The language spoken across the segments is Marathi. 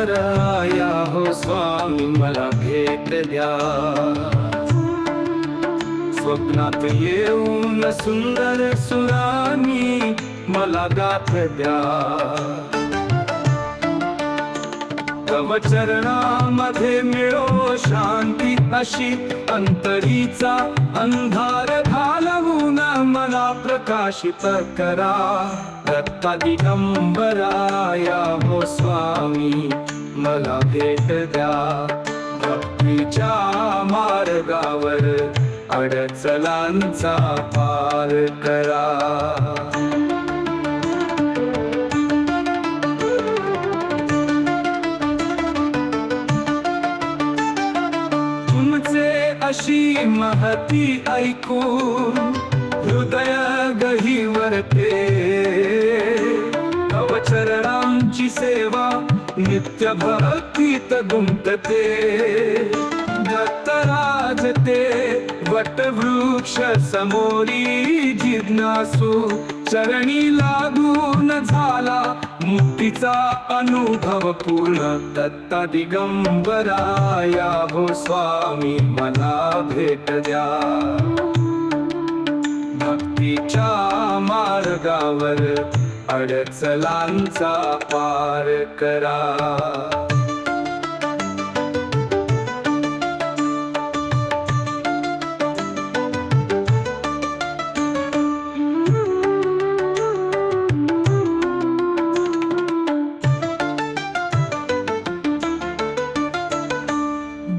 राया हो स्वामी मला भेट द्या. स्वप्नात येऊन सुंदर सुरानी मला गाठ द्या. तव चरणामध्ये मिळो शांती अशी अंतरीचा अंधार घालवून मला प्रकाशित करा. दत्ता दिगंबराया हो स्वामी मला भेट द्या. भक्तीच्या मार्गावर अडचलांचा पार करा. तुमचे अशी महती ऐकून हृदय गहीवरते. नित्य भक्तीत गुंतते. दत्तराज ते वटवृक्ष समोरी जिज्ञासू. चरणी लागून झाला मुक्तीचा अनुभव पूर्ण. दत्ता दिगंबराया हो स्वामी मला भेट द्या. भक्तीच्या मार्गावर अडचलांचा पार करा.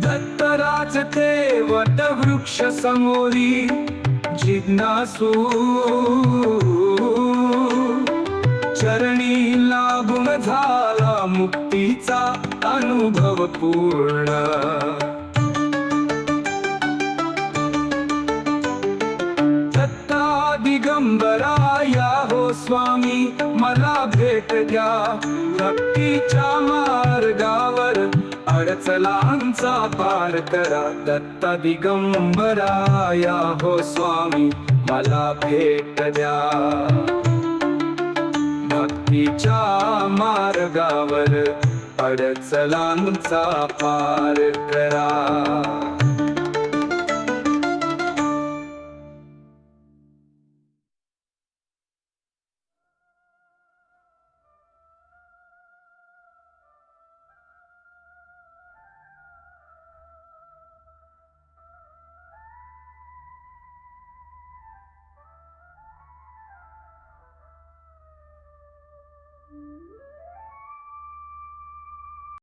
दत्तराज ते वटवृक्ष समोरी जिज्ञासू. चरणी लागून झाला मुक्तीचा अनुभव पूर्ण. दत्ता दिगंबराया हो स्वामी मला भेट द्या. भक्तीच्या मार्गावर अडचलांचा पार करा. दत्ता दिगंबराया हो स्वामी मला भेट द्या. भक्तीच्या मार्गावर अडचलांचा पार करा.